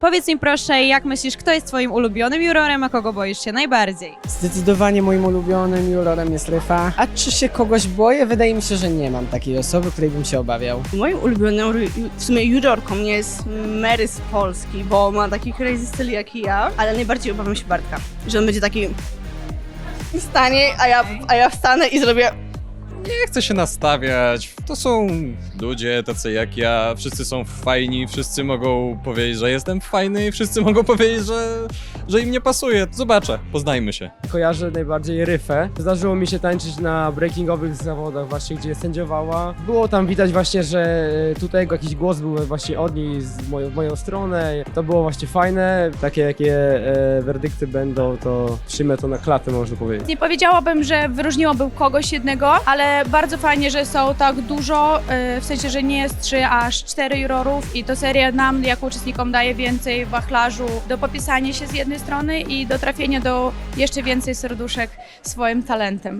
Powiedz mi proszę, jak myślisz, kto jest twoim ulubionym jurorem, a kogo boisz się najbardziej? Zdecydowanie moim ulubionym jurorem jest Ryfa. A czy się kogoś boję? Wydaje mi się, że nie mam takiej osoby, której bym się obawiał. Moją ulubioną ry- w sumie jurorką jest Mary z Polski, bo ma taki crazy styl jak i ja, ale najbardziej obawiam się Bartka, że on będzie taki stanie, a ja, a ja wstanę i zrobię Nie chcę się nastawiać. To są ludzie tacy jak ja. Wszyscy są fajni, wszyscy mogą powiedzieć, że jestem fajny i wszyscy mogą powiedzieć, że, że im nie pasuje. Zobaczę, poznajmy się. Kojarzę najbardziej Ryfę. Zdarzyło mi się tańczyć na breakingowych zawodach właśnie, gdzie sędziowała. Było tam widać właśnie, że tutaj jakiś głos był właśnie od niej z moją, w moją stronę. To było właśnie fajne. Takie jakie e, werdykty będą, to przyjmę to na klatę można powiedzieć. Nie powiedziałabym, że wyróżniłabym kogoś jednego, ale bardzo fajnie, że są tak dużo, y, w sensie, że nie jest trzy, aż cztery jurorów i to seria nam, jako uczestnikom, daje więcej wachlarzu do popisania się z jednej strony i do trafienia do jeszcze więcej serduszek swoim talentem.